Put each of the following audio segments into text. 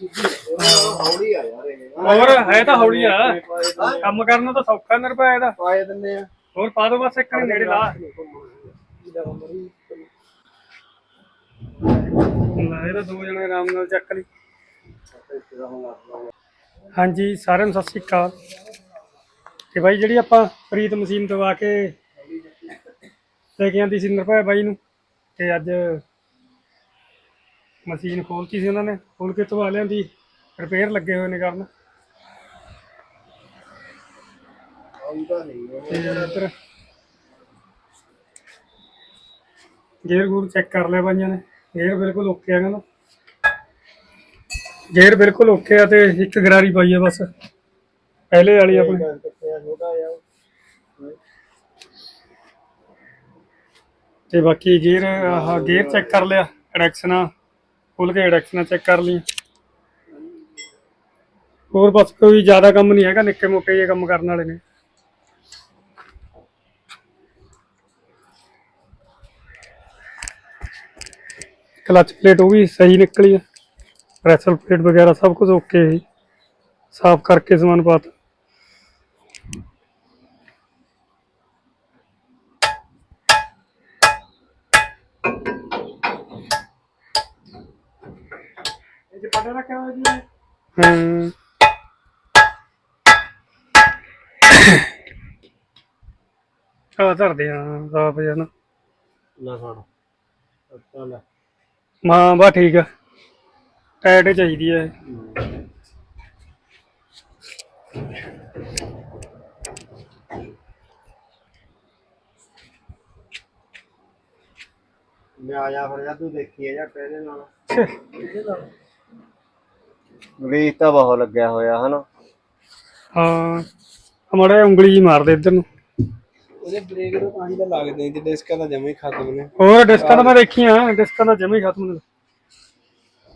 ਹੌਲੀ ਆ ਯਾਰ ਇਹ ਹੋਰ ਹੈ ਤਾਂ ਹੌਲੀ ਆ। ਕੰਮ ਕਰਨਾ ਤਾਂ ਸੌਖਾ ਨਿਰਭੈ ਇਹਦਾ। ਪਾਏ ਦਿੰਦੇ ਆ। ਹੋਰ ਪਾ ਦੋ ਬਸ ਇੱਕ ਨੂੰ ਨੇੜੇ ਲਾ ਲੈ ਇਹਦਾ ਦੋ ਜਣੇ ਆਰਾਮ ਨਾਲ ਚੱਕ ਲਈ। ਹਾਂਜੀ ਸਾਰਿਆਂ ਨੂੰ ਸਤਿ ਸ੍ਰੀ ਅਕਾਲ। ਤੇ ਬਾਈ ਜਿਹੜੀ ਆਪਾਂ ਪ੍ਰੀਤ ਮਸ਼ੀਨ ਦਵਾ ਕੇ ਲੈ ਕੇ ਆਂਦੀ ਸੀ ਨਿਰਭੈ ਬਾਈ ਨੂੰ ਤੇ ਅੱਜ ਮਸ਼ੀਨ ਖੋਲਤੀ ਸੀ ਉਹਨਾਂ ਨੇ ਖੋਲ ਕੇ ਧਵਾ ਲਿਆਂਦੀ ਰਿਪੇਅਰ ਲੱਗੇ ਹੋਏ ਨੇ ਕਰਨ। ਆਉਂਦਾ ਨਹੀਂ ਤੇ ਇੱਧਰ ਗੇਅਰ ਗੂਰ ਚੈੱਕ ਕਰ ਲਿਆ ਬਾਈਆਂ ਨੇ। ਗੇਅਰ ਬਿਲਕੁਲ ਓਕੇ ਆ ਕਹਿੰਦਾ ਗੇਅਰ ਬਿਲਕੁਲ ਓਕੇ ਆ ਤੇ ਇੱਕ ਗਰਾਰੀ ਪਾਈ ਆ ਬਸ। ਪਹਿਲੇ ਵਾਲੀ ਆਪਣੀ। ਤੇ ਬਾਕੀ ਗੇਅਰ ਆਹ ਗੇਅਰ ਚੈੱਕ ਕਰ ਲਿਆ ਐਡਕਸ਼ਨਾਂ ਖੁੱਲ ਕੇ ਐਡਕਸ਼ਨਾਂ ਚੈੱਕ ਕਰ ਲਈ। ਹੋਰ ਬਸ ਕੋਈ ਜ਼ਿਆਦਾ ਕੰਮ ਨਹੀਂ ਹੈਗਾ, ਨਿੱਕੇ ਮੋਟੇ ਜਿਹੇ ਕੰਮ ਕਰਨ ਵਾਲੇ ਨੇ। ਕਲਚ ਪਲੇਟ ਉਹ ਵੀ ਸਹੀ ਨਿਕਲੀ ਹੈ ਪ੍ਰੈਸ਼ਰ ਪਲੇਟ ਵਗੈਰਾ ਸਭ ਕੁਝ ਓਕੇ ਹੈ ਸਾਫ਼ ਕਰਕੇ ਸਮਾਨ ਪਾਤਾ। ਇਹ ਜੇ ਪਤਾ ਰੱਖਿਆ ਹੋਇਆ ਜੀ। ਹੂੰ। ਆ ਧਰਦੇ ਆ ਸਾਫ਼ ਜਨ ਲੈ ਫੜ ਅੱਛਾ ਲੈ। ਮਾਂ ਬਾ ਠੀਕ ਆ। ਟਾਇਟ ਚਾਹੀਦੀ ਹੈ ਮੈਂ ਆ ਜਾ ਫਿਰ ਜਾ ਤੂੰ ਦੇਖੀ ਆ ਜਾ ਪਹਿਲੇ ਨਾਲ। ਛੇ। ਗਰੀਸ ਤਾਂ ਬਹੁਤ ਲੱਗਿਆ ਹੋਇਆ ਹਨਾ? ਹਾਂ ਹਮਾਰੇ ਉਂਗਲੀ ਜੀ ਮਾਰਦੇ ਇੱਧਰ ਨੂੰ। ਉਹਦੇ ਬ੍ਰੇਕ ਨੂੰ ਪਾਣੀ ਤਾਂ ਲੱਗਦੇ ਨਹੀਂ ਤੇ ਡਿਸਕਾਂ ਤਾਂ ਜਮੇ ਖਤਮ ਨੇ। ਹੋਰ ਡਿਸਕਾਂ ਤਾਂ ਮੈਂ ਦੇਖੀਆਂ ਡਿਸਕਾਂ ਤਾਂ ਜਮੇ ਹੀ ਖਤਮ ਨੇ।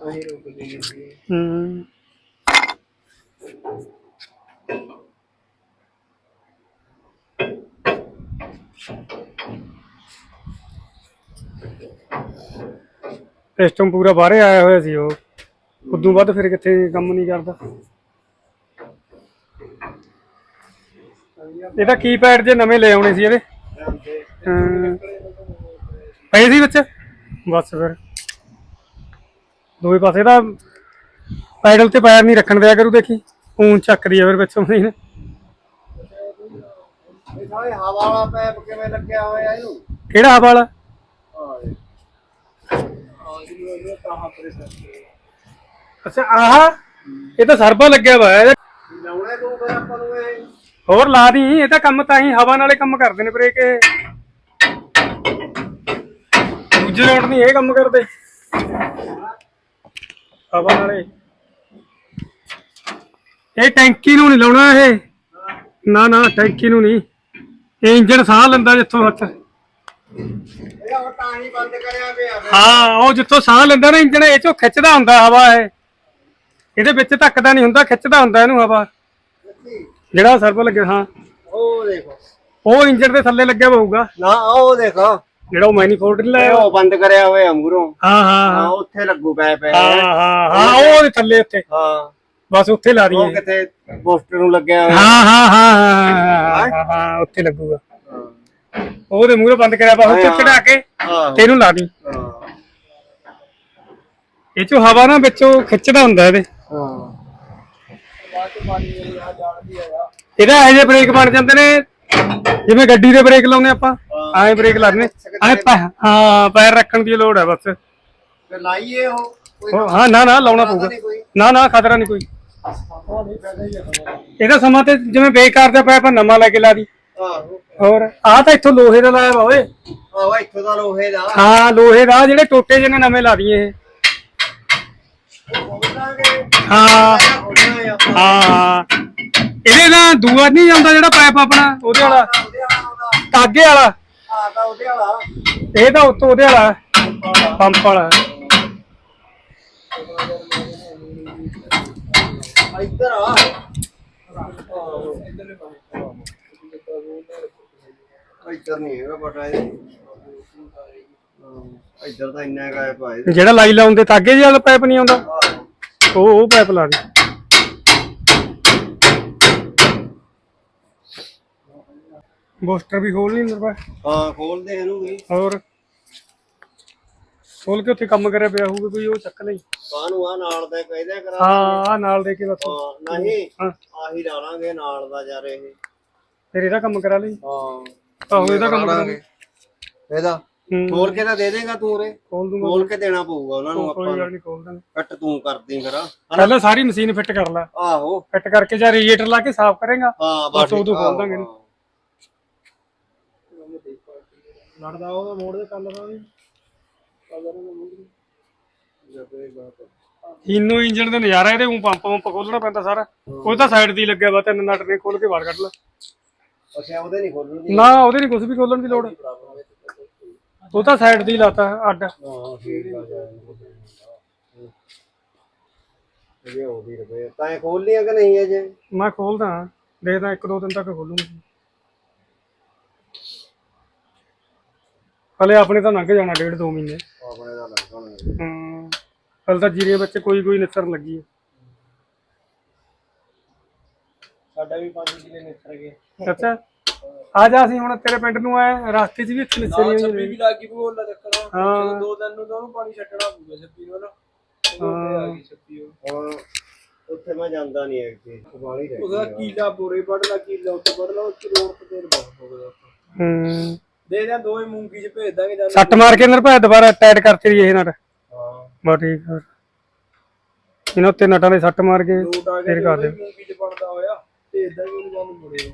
ਅਸੀਂ ਰੁਕ ਗਏ ਸੀ ਹੂੰ। ਸਿਸਟਮ ਪੂਰਾ ਬਾਹਰੇ ਆਇਆ ਹੋਇਆ ਸੀ ਉਹ। ਉਦੋਂ ਬਾਅਦ ਫਿਰ ਕਿੱਥੇ ਕੰਮ ਨਹੀਂ ਕਰਦਾ। ਇਹਦਾ ਕੀਪੈਡ ਜੇ ਨਵੇਂ ਲੈ ਆਉਣੇ ਸੀ ਇਹਦੇ? ਹਾਂ। ਪਏ ਸੀ ਵਿੱਚ? ਬਸ ਫਿਰ। ਦੋਵੇਂ ਪਾਸੇ ਦਾ ਪੈਡਲ ਤੇ ਪੈਰ ਨਹੀਂ ਰੱਖਣ ਦਿਆ ਕਰੂ ਦੇਖੀ। ਫੋਨ ਚੱਕਦੀ ਆ ਫਿਰ ਵਿੱਚੋਂ ਮਸ਼ੀਨ ਇਹ ਸਾਰੇ ਹਵਾ ਵਾਲਾ ਪੈਪ ਕਿਵੇਂ ਲੱਗਿਆ ਹੋਇਆ ਇਹਨੂੰ? ਕਿਹੜਾ ਹਵਾ ਵਾਲਾ? ਆ ਦੇ ਆ ਜੀ ਉਹ ਤਾਂ ਪ੍ਰੈਸ਼ਰ ਅੱਛਾ ਆਹ ਇਹ ਤਾਂ ਸਰਬਾ ਲੱਗਿਆ ਵਾ ਇਹਦਾ ਲਾਉਣਾ ਤੂੰ ਫਿਰ ਆਪਾਂ ਨੂੰ ਇਹ। ਹੋਰ ਲਾ ਦੀ ਇਹ ਤਾਂ ਕੰਮ ਤਾਂ ਹੀ ਹਵਾ ਨਾਲੇ ਕੰਮ ਕਰਦੇ ਨੇ ਬ੍ਰੇਕ ਇਹ। ਦੂਜੇ ਰੋਡ ਨਹੀਂ ਇਹ ਕੰਮ ਕਰਦੇ। ਹਵਾ ਨਾਲੇ ਇਹ। ਟੈਂਕੀ ਨੂੰ ਨਹੀਂ ਲਾਉਣਾ ਇਹ। ਨਾ ਨਾ ਟੈਂਕੀ ਨੂੰ ਨਹੀਂ। ਇਹ ਇੰਜਣ ਸਾਹ ਲੈਂਦਾ ਜਿੱਥੋਂ ਹੱਥ। ਇਹ ਉਹ ਤਾਂ ਹੀ ਬੰਦ ਕਰਿਆ ਪਿਆ। ਫਿਰ। ਹਾਂ ਉਹ ਜਿੱਥੋਂ ਸਾਹ ਲੈਂਦਾ ਨਾ ਇੰਜਣ ਇਹ ਚੋਂ ਖਿੱਚਦਾ ਹੁੰਦਾ ਹਵਾ ਇਹ। ਇਹਦੇ ਵਿੱਚ ਧੱਕਦਾ ਨਹੀਂ ਹੁੰਦਾ ਖਿੱਚਦਾ ਹੁੰਦਾ ਇਹਨੂੰ ਹਵਾ? ਜਿਹੜਾ ਸਰਵ ਲੱਗਿਆ ਹਾਂ ਉਹ ਦੇਖੋ ਉਹ ਇੰਜਣ ਦੇ ਥੱਲੇ ਲੱਗਿਆ ਹੋਊਗਾ ਨਾ ਉਹ ਦੇਖੋ ਜਿਹੜਾ ਉਹ ਮੈਨੀਫੋਲਡ ਨਹੀਂ ਲਾਇਆ ਉਹ ਬੰਦ ਕਰਿਆ ਹੋਇਆ ਮੂਰੋਂ ਹਾਂ ਹਾਂ ਹਾਂ ਉੱਥੇ ਲੱਗੂ ਪੈ ਪੈ ਹਾਂ ਹਾਂ ਹਾਂ ਉਹ ਥੱਲੇ ਉੱਤੇ ਹਾਂ ਬਸ ਉੱਥੇ ਲਾ ਉਹ ਦਈਏ ਕਿਤੇ ਪੋਸਟਰ ਨੂੰ ਲੱਗਿਆ ਹੋਇਆ ਹਾਂ ਹਾਂ ਹਾਂ ਹਾਂ, ਹਾਂ ਹਾਂ ਉੱਥੇ ਲੱਗੂਗਾ ਉਹਦੇ ਮੂਹਰੇ ਬੰਦ ਕਰਿਆ ਬਾ ਉੱਥੇ। ਚੜਾ ਕੇ ਤੇ ਇਹਨੂੰ ਲਾ ਦੀ ਹਾਂ ਇਹ ਚੋਂ ਹਵਾ ਨਾ ਵਿੱਚੋਂ ਖਿੱਚਦਾ ਹੁੰਦਾ ਇਹਦੇ ਹਾਂ। ਇਹਦਾ ਇਹ ਜਿਹੇ ਬ੍ਰੇਕ ਬਣ ਜਾਂਦੇ ਨੇ ਜਿਵੇਂ ਗੱਡੀ ਦੇ ਬ੍ਰੇਕ ਲਾਉਂਦੇ ਆਪਾਂ ਐਂ ਬ੍ਰੇਕ ਲਾਣੇ ਐਂ ਪੈ- ਹਾਂ ਪੈਰ ਰੱਖਣ ਦੀ ਲੋੜ ਹੈ ਬਸ। ਤੇ ਲਾਈਏ ਉਹ ਕੋਈ ਉਹ- ਹਾਂ ਨਾ ਨਾ ਲਾਉਣਾ ਪਊਗਾ। ਨਾ ਨਾ ਖਤਰਾ ਨਹੀਂ ਕੋਈ। ਇਹਦਾ ਸਮਾਂ ਤੇ ਜਿਵੇਂ ਬੇਕਾਰ ਦਾ ਪਿਆ ਆਪਾਂ ਨਵਾਂ ਲੈ ਕੇ ਲਾ ਦੀ। ਆਹੋ। ਹੋਰ ਆਹ ਤਾਂ ਇੱਥੋਂ ਲੋਹੇ ਦਾ ਲਾਇਆ ਵਾ ਓਏ। ਆਹ ਇੱਥੋਂ ਦਾ ਲੋਹੇ ਦਾ। ਹਾਂ ਲੋਹੇ ਦਾ ਜਿਹੜੇ ਟੋਟੇ ਜਿਹਨੇ ਨਵੇਂ ਲਾ ਦਈਏ ਇਹ। ਹਾਂ। ਹਾਂ। ਇਹਦੇ ਨਾਲ ਦੂਆ ਨਹੀਂ ਜਾਂਦਾ ਜਿਹੜਾ ਪਾਈਪ ਆਪਣਾ ਉਹਦੇ ਵਾਲਾ। ਤਾਗੇ ਵਾਲਾ। ਆ ਤਾਂ ਉਹਦੇ ਵਾਲਾ ਇਹ ਤਾਂ ਉੱਤੋਂ ਉਹਦੇ ਵਾਲਾ। ਪੰਪ ਵਾਲਾ। ਇੱਧਰ ਆ ਇੱਧਰ ਨਹੀਂ ਹੈਗਾ ਇਹ ਹਾਂ, ਇੱਧਰ ਤਾਂ ਇੰਨਾ ਗਾਇਬ ਆ ਜਿਹੜਾ ਲਾਈ ਲਾਉਂਦੇ ਤਾਗੇ ਜਿਹੇ ਵਾਲਾ ਪਾਈਪ ਨਹੀਂ ਆਉਂਦਾ। ਉਹ ਉਹ ਪਾਈਪ ਲਾ ਦੇ ਬੋਸਟਰ ਵੀ ਖੋਲ ਨਹੀਂ ਅੰਦਰ ਪਾ ਹਾਂ ਖੋਲਦੇ ਇਹਨੂੰ ਵੀ। ਹੋਰ? ਖੋਲ ਕੇ ਉੱਥੇ ਕੰਮ ਕਰਿਆ ਪਿਆ ਹੋਊਗਾ ਕੋਈ ਉਹ ਚੱਕ ਲਈ। ਕਾਹਨੂੰ ਆ ਨਾਲ ਦਾ ਕਹਿੰਦੇ ਕਰਾ ਹਾਂ ਆਹ ਨਾਲ ਦੇ ਕੇ ਬਸ। ਹਾਂ ਨਹੀਂ ਆਹੀ ਲਾ ਲਾਂਗੇ ਨਾਲ ਦਾ ਯਾਰ ਇਹ। ਫਿਰ ਇਹਦਾ ਕੰਮ ਕਰਾ ਲਈ। ਹਾਂ। ਆਹੋ ਇਹਦਾ ਕੰਮ ਕਰਾ ਲਈ ਇਹਦਾ ਖੋਲ ਕੇ ਤਾਂ ਦੇ ਦੇਗਾ ਤੂੰ ਰੇ ਖੋਲ ਦੂੰਗਾ। ਖੋਲ ਕੇ ਦੇਣਾ ਪਊਗਾ ਉਹਨਾਂ ਨੂੰ ਕੋਈ ਆਪਾਂ ਗੱਲ ਨਹੀਂ ਖੋਲ ਦਾਂਗੇ ਕੱਟ ਤੂੰ ਕਰਦੀ ਫਿਰ ਪਹਿਲਾਂ ਸਾਰੀ ਮਸ਼ੀਨ ਫਿੱਟ ਕਰ ਲੈ। ਆਹੋ। ਫਿੱਟ ਕਰਕੇ ਜਾਂ ਰੇਡੀਏਟਰ ਲਾ ਕੇ ਸਾਫ਼ ਕਰੇਗਾ। ਹਾਂ ਬਸ ਬਸ ਉਦੋਂ ਖੋਲ ਦਾਂਗੇ। ਇਹਨੂੰ। ਲੜਦਾ ਉਹਦਾ ਮੋੜ ਦੇ ਕੱਲ ਦਾ ਵੀ। ਇਨੋ ਇੰਜਨ ਦੇ ਨਜ਼ਾਰਾ ਇਹਦੇ ਉਹ ਪੰਪ ਪੰਪ ਖੋਲਣਾ ਪੈਂਦਾ ਸਾਰਾ। ਉਹ ਤਾਂ ਸਾਈਡ ਹੀ ਲੱਗਿਆ ਵਾ ਤਿੰਨ ਨਟ ਨੇ ਖੋਲ ਕੇ ਬਾਹਰ ਕੱਢ ਲਾ। ਅੱਛਾ ਉਹਦੇ ਨਹੀਂ ਖੋਲਣੀ। ਨਾ ਉਹਦੇ ਨਹੀਂ ਕੁਝ ਵੀ ਖੋਲਣ ਦੀ ਲੋੜ। ਉਹ ਤਾਂ ਸਾਈਡ ਤੇ ਹੀ ਲਾਤਾ ਅੱਡ। ਹਾਂ ਠੀਕ ਆ ਜਾ ਇਹ ਉਹਦੀ ਰੁਪਏ। ਤਾਂ ਇਹ ਖੋਲ ਲਿਆ ਕਿ ਨਹੀਂ ਅਜੇ? ਮੈਂ ਖੋਲਦਾ ਦੇਖਦਾ ਇੱਕ ਦੋ ਦਿਨ ਤੱਕ ਖੋਲੂੰਗਾ। ਹਲੇ ਆਪਣੇ ਤਾਂ ਲੰਘ ਜਾਣਾ ਡੇਢ ਦੋ ਮਹੀਨੇ। ਆਪਣੇ ਦਾ ਲੱਗਣਾ ਹੂੰ। ਹਲ ਤਾਂ ਜੀਰੇ ਬੱਚੇ ਕੋਈ ਕੋਈ ਨਿਸਰਨ ਲੱਗੀ ਹੈ। ਸਾਡਾ ਵੀ 5 ਕਿਲੇ ਨਿਕਲ ਗਏ। ਅੱਛਾ। ਆ ਜਾ ਅਸੀਂ ਹੁਣ ਤੇਰੇ ਪਿੰਡ ਨੂੰ ਆਏ ਰਸਤੇ 'ਚ ਵੀ ਇੱਥੇ ਨਿਸਰੀ ਹੋਈ ਛੱਬੀ ਵੀ ਲੱਗੀ ਭੂਗੋਲ ਦਾ ਚੱਕਰ ਹਾਂ। ਦੋ ਦਿਨ ਨੂੰ ਤਾਂ ਉਹਨੂੰ ਪਾਣੀ ਛੱਡਣਾ ਪਊਗਾ ਛੱਬੀ ਨੂੰ ਨਾ। ਉਹ ਆ ਗਈ ਛੱਬੀ ਉਹ। ਹੁਣ ਉੱਥੇ ਮੈਂ ਜਾਂਦਾ ਨਹੀਂ ਐ ਵਾਲੀ ਰਹਿ ਉਹਦਾ ਕੀਲਾ ਬੋਰੇ ਵੱਢ ਲਾ ਕੀਲਾ ਉੱਤੇ ਵੱਢ ਲਾ ਉੱਤੇ ਰੋਡ ਤੇ ਤੇਲ ਬਹੁਤ ਹੂੰ ਦੇ ਦਿਆਂ ਦੋਵੇਂ ਮੂੰਗੀ ਚ ਭੇਜ ਦਾਂਗੇ ਜਾਂ ਸੱਟ ਮਾਰ ਕੇ ਅੰਦਰ ਭਾਵੇਂ ਦੁਬਾਰਾ ਟਾਈਟ ਕਰਤੀ ਰਹੀ ਇਹ ਨਟ। ਹਾਂ। ਬਸ ਠੀਕ ਆ। ਇਹਨਾਂ ਉੱਤੇ ਨਟਾਂ ਦੇ ਸੱਟ ਮਾਰ ਕੇ ਲੋਟ ਆ ਫਿਰ ਗਿਆ ਕਰ ਦੇ ਮੂੰਗੀ ਚ ਬਣਦਾ ਹੋਇਆ ਭੇਜ ਦਾਂਗੇ ਉਹਨੂੰ ਜਾਂ ਮੁੜੇ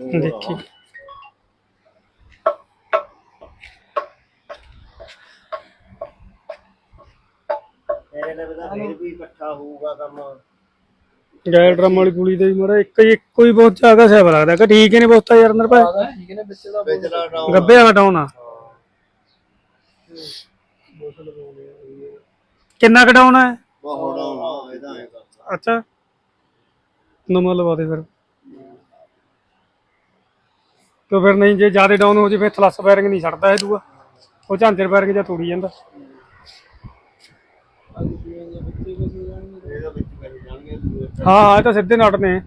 ਦੇਖੀ। ਮੇਰੇ ਨਾਲ ਤਾਂ ਫਿਰ ਵੀ ਇਕੱਠਾ ਹੋਊਗਾ ਕੰਮ। ਗੈਲ ਡਰਮ ਵਾਲੀ ਦੇ ਵੀ ਮਰਾ ਇੱਕ ਹੀ ਇੱਕੋ ਹੀ ਬਹੁਤ ਜ਼ਿਆਦਾ ਸੇਵ ਲੱਗਦਾ। ਕਿ ਠੀਕ ਹੀ ਨਹੀਂ ਬਹੁਤਾ ਯਾਰ ਅੰਦਰ ਭਾਵੇਂ ਆਦਾ ਠੀਕ ਨੇ ਵਿੱਚ ਦਾ ਡਾਉਨ ਗੱਬੇ ਵਾਲਾ ਡਾਉਨ ਆ। ਕਿੰਨਾ ਕੁ ਡਾਉਨ ਹੈ ਬਹੁਤ ਡਾਉਨ ਇਹਦਾ ਐ ਕਰਦਾ ਅੱਛਾ। ਨਵਾਂ ਲਵਾ ਦੇ ਫਿਰ। ਤੋ ਫਿਰ ਨਹੀਂ ਜੇ ਜ਼ਿਆਦਾ ਡਾਊਨ ਹੋ ਜੇ ਫਿਰ ਥਲੱਸ ਬੈਰਿੰਗ ਨਹੀਂ ਛੱਡਦਾ ਇਹ ਦੂਆ। ਉਹ ਝਾਂਜਰ ਬੈਰਿੰਗ ਜਾਂ ਤੋੜੀ ਜਾਂਦਾ। ਹਾਂ ਇਹ ਤਾਂ ਸਿੱਧੇ ਨਟ ਨੇ।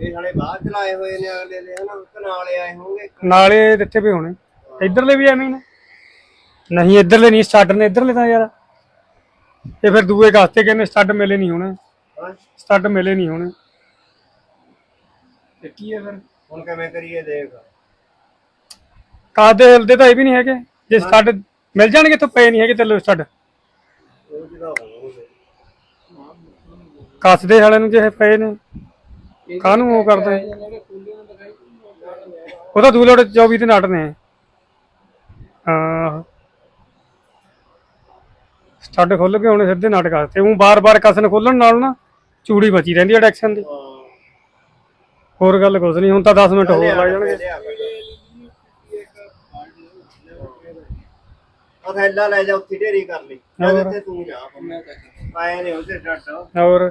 ਇਹ ਸਾਲੇ ਬਾਹਰ ਚਲਾਏ ਹੋਏ ਨੇ ਅਗਲੇ ਦੇ ਹਨਾ ਕਨਾਲੇ ਆਏ ਹੋਣਗੇ। ਨਾਲੇ ਦਿੱਤੇ ਪਏ ਹੋਣੇ। ਇਧਰਲੇ ਵੀ ਐਵੇਂ ਨੇ। ਨਹੀਂ ਇਧਰਲੇ ਨਹੀਂ ਸਟੱਡ ਨੇ ਇਧਰਲੇ ਤਾਂ ਯਾਰ। ਇਹ ਫਿਰ ਦੂਏ ਕਾਸਤੇ ਕਹਿੰਦੇ ਸਟੱਡ ਮਿਲੇ ਨਹੀਂ ਹੋਣੇ। ਸਟੱਡ ਮਿਲੇ ਨਹੀਂ ਹੋਣੇ। ਤੇ ਕੀ ਹੈ ਫਿਰ? ਹੁਣ ਕਿਵੇਂ ਕਰੀਏ ਦੇਖ। ਕਾਸਦੇ ਹਿਲਦੇ ਤਾਂ ਇਹ ਵੀ ਨਹੀਂ ਹੈਗੇ। ਜੇ ਸਟੱਡ ਮਿਲ ਜਾਣਗੇ ਤਾਂ ਪਏ ਨਹੀਂ ਹੈਗੇ ਤੇ ਸਟੱਡ ਉਹ ਕੱਸਦੇ ਵਾਲਿਆਂ ਨੂੰ ਜੇ ਪਏ ਨੇ ਕਾਹਨੂੰ ਉਹ ਕਰਦੇ? ਜਿਹੜੇ ਉਹ ਤਾਂ ਦੂਲੋੜ 24 ਦੇ ਨਟ ਨੇ। ਹਾਂ ਸਟੱਡ ਖੁੱਲ ਕੇ ਹੁਣ ਸਿੱਧੇ ਨਟ ਕਰਤੇ ਉਹ ਬਾਰ-ਬਾਰ ਕਸਨ ਖੋਲਣ ਨਾਲ ਨਾ ਚੂੜੀ ਬਚੀ ਰਹਿੰਦੀ ਹੈ ਡੈਕਸ਼ਨ ਦੀ। ਹੋਰ ਗੱਲ ਕੁਛ ਨਹੀਂ ਹੁਣ ਤਾਂ 10 ਮਿੰਟ ਹੋਰ ਲੱਗ ਜਾਣਗੇ। ਉਹ ਥੈਲਾ ਲੈ ਜਾ ਉੱਥੇ ਢੇਰੀ ਕਰ ਲਈ। ਹੋਰ। ਤੂੰ ਜਾ। ਆਏ ਨੇ ਉਹਦੇ ਡੱਟ ਹੋਰ?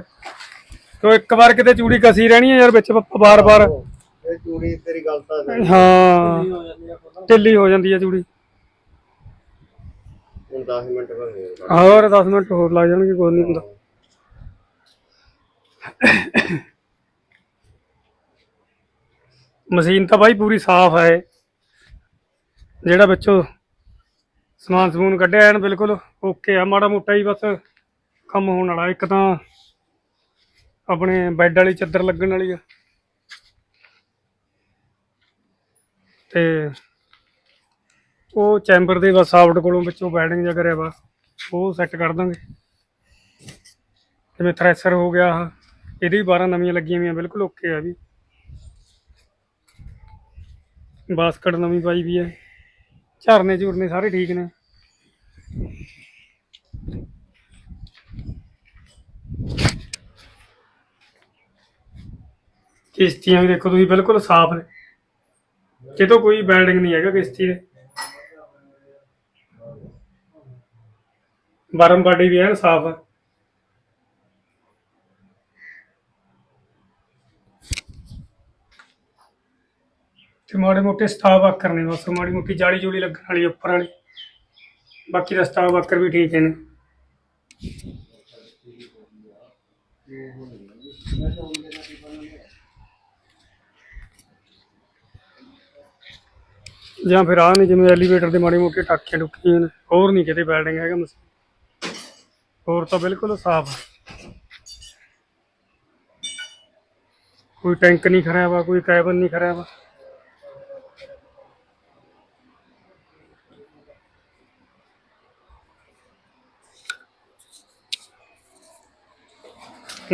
ਤੋ ਇੱਕ ਵਾਰ ਕਿਤੇ ਚੂੜੀ ਕਸੀ ਰਹਿਣੀ ਹੈ ਯਾਰ ਵਿੱਚ ਬਾਰ-ਬਾਰ। ਇਹ ਚੂੜੀ ਤੇਰੀ ਗੱਲ ਤਾਂ ਸਹੀ। ਹਾਂ ਢਿੱਲੀ ਹੋ ਜਾਂਦੀ ਹੈ ਚੂੜੀ। ਹੁਣ 10 ਮਿੰਟ ਹੋ ਗਏ ਹੋਰ 10 ਮਿੰਟ ਹੋਰ ਲੱਗ ਜਾਣਗੇ ਕੋਈ ਨਹੀਂ ਹੁੰਦਾ ਮਸ਼ੀਨ ਤਾਂ ਬਾਈ ਪੂਰੀ ਸਾਫ਼ ਹੈ ਜਿਹੜਾ ਵਿੱਚੋਂ ਸਮਾਨ ਸਮੂਨ ਕੱਢਿਆ ਐਨ ਬਿਲਕੁਲ ਓਕੇ ਆ ਮਾੜਾ ਮੋਟਾ ਹੀ ਬਸ ਕੰਮ ਹੋਣ ਵਾਲਾ। ਇੱਕ ਤਾਂ ਆਪਣੇ ਬੈੱਡ ਵਾਲੀ ਚੱਦਰ ਲੱਗਣ ਵਾਲੀ ਆ। ਤੇ ਉਹ ਚੈਂਬਰ ਦੇ ਬਸ ਸਾਫਟ ਕੋਲੋਂ ਵਿੱਚੋਂ ਬੈਡਿੰਗ ਜਿਹਾ ਕਰਿਆ ਵਾ ਉਹ ਸੈੱਟ ਕਰ ਦਾਂਗੇ। ਜਿਵੇਂ ਥ੍ਰੈਸ਼ਰ ਹੋ ਗਿਆ ਆਹ, ਇਹਦੀ ਵੀ 12 ਨਵੀਆਂ ਲੱਗੀਆਂ ਹੋਈਆਂ ਬਿਲਕੁਲ ਓਕੇ ਆ ਵੀ। ਬਾਸਕਟ ਨਵੀਂ ਪਾਈ ਵੀ ਹੈ। ਝਰਨੇ ਝੁਰਨੇ ਸਾਰੇ ਠੀਕ ਨੇ। ਕਿਸ਼ਤੀਆਂ ਵੀ ਦੇਖੋ ਤੁਸੀਂ, ਬਿਲਕੁਲ ਸਾਫ਼ ਨੇ। ਕਿਤੋਂ ਕੋਈ ਬੈਲਡਿੰਗ ਨਹੀਂ ਹੈਗਾ ਕਿਸ਼ਤੀ ਦੇ। ਬਰਮ ਬਾਡੀ ਵੀ ਐਨ ਸਾਫ਼ ਆ। ਤੇ ਮਾੜੇ ਮੋਟੇ ਸਟਾਫ ਵਾਕਰ ਨੇ ਬਸ, ਮਾੜੀ ਮੋਟੀ ਜਾਲੀ ਜੂਲੀ ਲੱਗਣ ਵਾਲੀ, ਉੱਪਰ ਵਾਲੀ। ਬਾਕੀ ਦਾ ਸਟਾਫ ਵਾਕਰ ਵੀ ਠੀਕ ਨੇ। ਜਾਂ ਫਿਰ ਆਹ ਨੇ ਜਿਵੇਂ ਐਲੀਵੇਟਰ ਦੇ ਮਾੜੇ ਮੋਟੇ ਟਾਕੀਆਂ ਟੁਕੀਆਂ ਨੇ, ਹੋਰ ਨਹੀਂ ਕਿਤੇ ਬਿਲਡਿੰਗ ਹੈਗਾ ਮਸ ਹੋਰ ਤਾਂ ਬਿਲਕੁਲ ਸਾਫ਼ ਕੋਈ ਟੈਂਕ ਨਹੀਂ ਖਰਾਬ ਆ ਕੋਈ ਕੈਬਨ ਨਹੀਂ ਖਰਾਬ ਆ